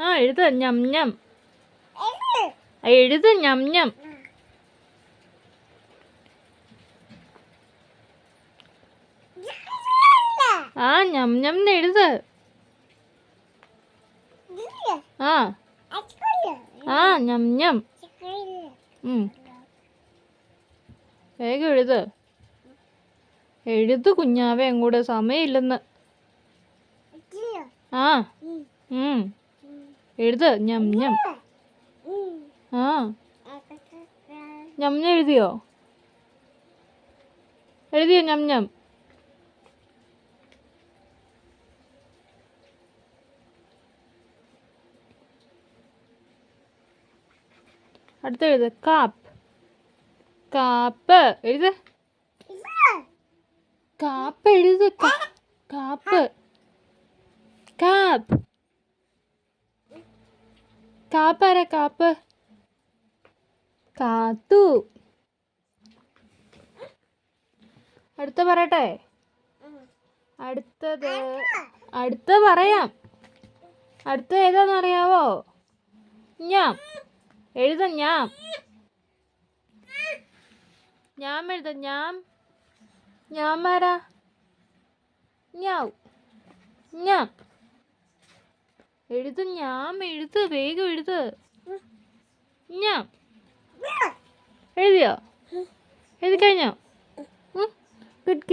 ആ എഴുത. ഞം ഞം. എഴുത. ഞം ഞം. ആ ഞം ഞം എഴുത. ആ. ആ ഞം ഞം. വേഗം എഴുത്. എഴുത് കുഞ്ഞാവേ അങ്ങോട്ട് സമയമില്ലെന്ന്. ആ. ഉം. എഴുത്. ഞം ഞം. ആ. ഞം ഞം എഴുതിയോ? എഴുതിയോ ഞം ഞം? അടുത്ത എഴുത്. കാപ്പ്. കാപ്പ്. എഴുത്. കാപ്പ് എഴുത്. കാപ്പ്. കാപ്പ്. കാപ്പാരാ കാപ്പ്. കാത്തു. അടുത്ത പറയട്ടെ? അടുത്തത് അടുത്ത പറയാം. അടുത്ത ഏതാണെന്നറിയാവോ ഞാൻ എഴുത ഞാൻ ഞാൻ എഴുത ഞാൻ ഞാൻ ആരാ? ഞാൻ ഞാം. എഴുത് ഞാൻ എഴുത് വേഗം എഴുത് ഞാ. എഴുതിയോ? എഴുതി കഴിഞ്ഞോ ഗുഡ്